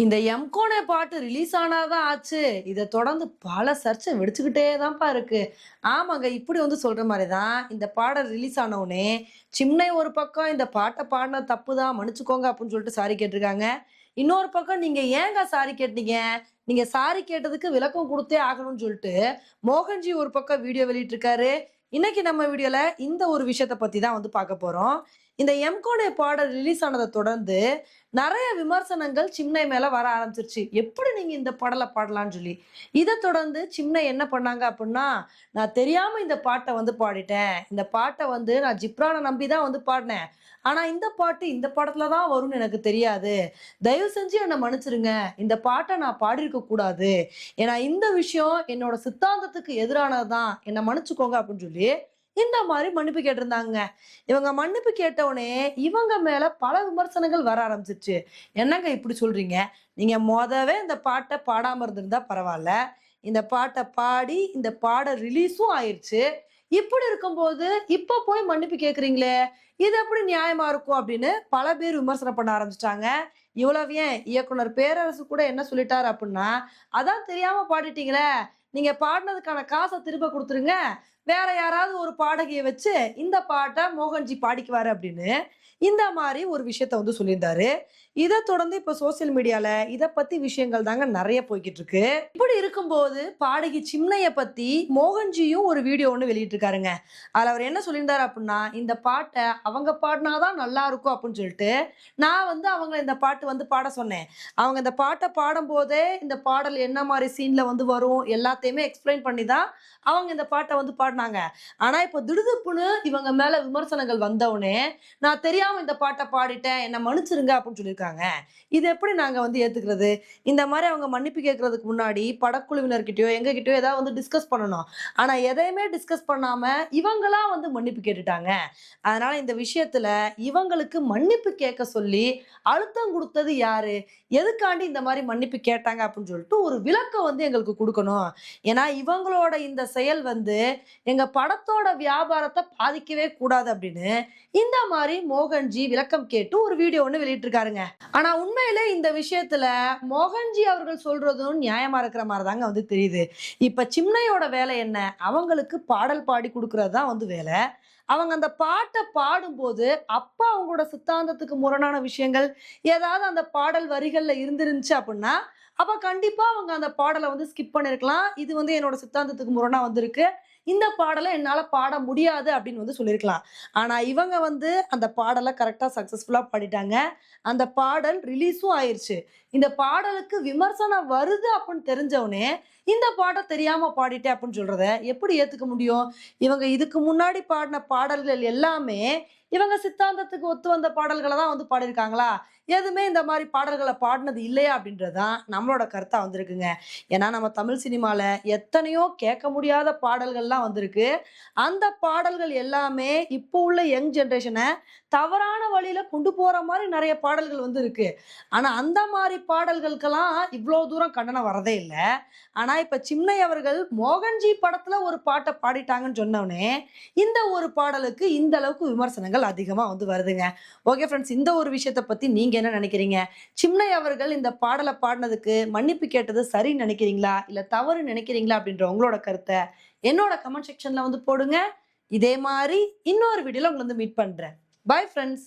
இந்த எம்கோனே பாட்டு ரிலீஸ் ஆனாதான் ஆச்சு. இதை தொடர்ந்து பல சர்ச்சை வெடிச்சுக்கிட்டே தான்ப்பா இருக்கு. ஆமாங்க இப்படி வந்து சொல்ற மாதிரி தான் இந்த பாடல் ரிலீஸ் ஆனவுடனே சிம்னை ஒரு பக்கம் இந்த பாட்டை பாடின தப்பு தான் மன்னிச்சுக்கோங்க அப்படின்னு சொல்லிட்டு சாரி கேட்டிருக்காங்க. இன்னொரு பக்கம் நீங்க ஏங்க சாரி கேட்டீங்க? நீங்க சாரி கேட்டதுக்கு விளக்கம் கொடுத்தே ஆகணும்னு சொல்லிட்டு மோகன்ஜி ஒரு பக்கம் வீடியோ வெளியிட்டிருக்காரு. இன்னைக்கு நம்ம வீடியோல இந்த ஒரு விஷயத்த பத்தி தான் வந்து பார்க்க போறோம். இந்த எம்கோடைய பாடல் ரிலீஸ் ஆனதை தொடர்ந்து நிறைய விமர்சனங்கள் சிம்னை மேல வர ஆரம்பிச்சிருச்சு. எப்படி நீங்க இந்த பாடலை பாடலாம்னு சொல்லி. இதை தொடர்ந்து சிம்னை என்ன பண்ணாங்க அப்படின்னா நான் தெரியாம இந்த பாட்டை வந்து பாடிட்டேன். இந்த பாட்டை வந்து நான் ஜிப்ரானை நம்பி தான் வந்து பாடினேன். ஆனா இந்த பாட்டு இந்த படத்துல தான் வரும்னு எனக்கு தெரியாது. தயவு செஞ்சு என்னை மன்னிச்சிருங்க. இந்த பாட்டை நான் பாடியிருக்க கூடாது. ஏன்னா இந்த விஷயம் என்னோட சித்தாந்தத்துக்கு எதிரானது தான் என்னை மன்னிச்சுக்கோங்க அப்படின்னு சொல்லி இந்த மாதிரி மன்னிப்பு கேட்டிருந்தாங்க. இவங்க மன்னிப்பு கேட்டவுடனே இவங்க மேல பல விமர்சனங்கள் வர ஆரம்பிச்சிச்சு என்னங்க இப்படி சொல்றீங்க? நீங்க மொதவே இந்த பாட்டை பாடாம இருந்திருந்தா பரவாயில்ல. இந்த பாட்டை பாடி இந்த பாட ரிலீஸும் ஆயிடுச்சு இப்படி இருக்கும்போது இப்ப போய் மன்னிப்பு கேக்குறீங்களே இது எப்படி நியாயமா இருக்கும் அப்படின்னு பல பேர் விமர்சனம் பண்ண ஆரம்பிச்சிட்டாங்க. இவ்வளவு ஏன்? இயக்குனர் பேரரசு கூட என்ன சொல்லிட்டாரு அப்படின்னா அதான் தெரியாம பாடிட்டீங்களே நீங்க பாடினதுக்கான காசை திரும்ப கொடுத்துருங்க வேற யாராவது ஒரு பாடகியை வச்சு இந்த பாட்டை மோகன்ஜி பாடிக்குவாரு அப்படின்னு இந்த மாதிரி ஒரு விஷயத்த வந்து சொல்லியிருந்தாரு. இதை தொடர்ந்து இப்ப சோசியல் மீடியால இதை பத்தி விஷயங்கள் தாங்க நிறைய போய்கிட்டு இருக்கு இப்படி இருக்கும்போது பாடகி சிம்னைய பத்தி மோகன்ஜியும் ஒரு வீடியோ ஒன்று வெளியிட்டிருக்காருங்க. அதில் அவர் என்ன சொல்லியிருந்தாரு அப்படின்னா இந்த பாட்டை அவங்க பாடினாதான் நல்லா இருக்கும் அப்படின்னு சொல்லிட்டு நான் வந்து அவங்க இந்த பாட்டு வந்து பாட சொன்னேன். அவங்க இந்த பாட்டை பாடும்போதே இந்த பாடல் என்ன மாதிரி சீன்ல வந்து வரும் எல்லாத்தையுமே எக்ஸ்பிளைன் பண்ணி தான் அவங்க இந்த பாட்டை வந்து பாடினாங்க ஆனா இப்போ திடுதுப்புன்னு இவங்க மேல விமர்சனங்கள் வந்தவுடனே நான் தெரியாம இந்த பாட்டை பாடிட்டேன் என்ன மன்னிச்சிருங்க அப்படின்னு சொல்லியிருக்காங்க. இது எப்படி நாங்க வந்து ஏத்துக்கிறது? இந்த மாதிரி அவங்க மன்னிப்பு கேட்கறதுக்கு முன்னாடி படக்குழுவினர்கிட்டயோ எங்ககிட்டயோ ஏதாவது வந்து டிஸ்கஸ் பண்ணணும். ஆனா எதையுமே டிஸ்கஸ் பண்ணாம இவங்களா வந்து மன்னிப்பு கேட்டுட்டாங்க. அதனால இந்த விஷயத்துல இவங்களுக்கு மன்னிப்பு கேட்க சொல்லி அழுத்தம் கொடுத்தது யாரு? எதுக்காண்டி இந்த மாதிரி மன்னிப்பு கேட்டாங்க அப்படின்னு சொல்லிட்டு ஒரு விளக்கம் வந்து எங்களுக்கு கொடுக்கணும். ஏன்னா இவங்களோட இந்த செயல் வந்து எங்க படத்தோட வியாபாரத்தை பாதிக்கவே கூடாது அப்படின்னு இந்த மாதிரி மோகன்ஜி விளக்கம் கேட்டு ஒரு வீடியோ ஒன்று வெளியிட்டிருக்காருங்க. ஆனா உண்மையிலே இந்த விஷயத்துல மோகன்ஜி அவர்கள் சொல்றதும் நியாயமா இருக்கிற மாதிரி தாங்க வந்து தெரியுது. இப்ப சிம்னையோட வேலை என்ன? அவங்களுக்கு பாடல் பாடி கொடுக்கறது தான் வந்து வேலை. அவங்க அந்த பாட்டை பாடும்போது அப்போ அவங்களோட சித்தாந்தத்துக்கு முரணான விஷயங்கள் ஏதாவது அந்த பாடல் வரிகளில் இருந்துருந்துச்சு அப்படின்னா அப்போ கண்டிப்பாக அவங்க அந்த பாடலை வந்து ஸ்கிப் பண்ணிருக்கலாம். இது வந்து என்னோட சித்தாந்தத்துக்கு முரணாக வந்திருக்கு. இந்த பாடலை என்னால் பாட முடியாது அப்படின்னு வந்து சொல்லியிருக்கலாம் ஆனால் இவங்க வந்து அந்த பாடலை கரெக்டாக சக்ஸஸ்ஃபுல்லாக பாடிட்டாங்க. அந்த பாடல் ரிலீஸும் ஆயிடுச்சு இந்த பாடலுக்கு விமர்சனம் வருது அப்படின்னு தெரிஞ்சவனே இந்த பாட்டை தெரியாமல் பாடிட்டேன் அப்படின்னு சொல்கிறத எப்படி ஏற்றுக்க முடியும்? இவங்க இதுக்கு முன்னாடி பாடின பாடல்கள் எல்லாமே இவங்க சித்தாந்தத்துக்கு ஒத்து வந்த பாடல்களை தான் வந்து பாடியிருக்காங்களா? எதுவுமே இந்த மாதிரி பாடல்களை பாடினது இல்லையா அப்படின்றதுதான் நம்மளோட கருத்தா வந்திருக்குங்க. ஏன்னா நம்ம தமிழ் சினிமால எத்தனையோ கேட்க முடியாத பாடல்கள்லாம் வந்திருக்கு. அந்த பாடல்கள் எல்லாமே இப்போ உள்ள யங் ஜென்ரேஷனை தவறான வழியில கொண்டு போற மாதிரி நிறைய பாடல்கள் வந்து இருக்கு ஆனா அந்த மாதிரி பாடல்களுக்கெல்லாம் இவ்வளோ தூரம் கண்டனம் வரதே இல்லை. ஆனா இப்ப சின்னை அவர்கள் மோகன்ஜி படத்துல ஒரு பாட்டை பாடிட்டாங்கன்னு சொன்னோடனே இந்த ஒரு பாடலுக்கு இந்த அளவுக்கு விமர்சனங்கள் அதிகமா வந்து வருதுங்க. ஓகே ஃப்ரெண்ட்ஸ் இந்த ஒரு விஷயத்தை பத்தி நீங்க என்ன நினைக்கிறீங்க? சிம்னை அவர்கள் இந்த பாடலை பாடினதுக்கு மன்னிப்பு கேட்டது சரின்னு நினைக்கிறீங்களா? இல்லை தவறு நினைக்கிறீங்களா? அப்படின்ற உங்களோட கருத்தை என்னோட கமெண்ட் செக்ஷன்ல வந்து போடுங்க. இதே மாதிரி இன்னொரு வீடியோவில் உங்களை வந்து மீட் பண்றேன். Bye friends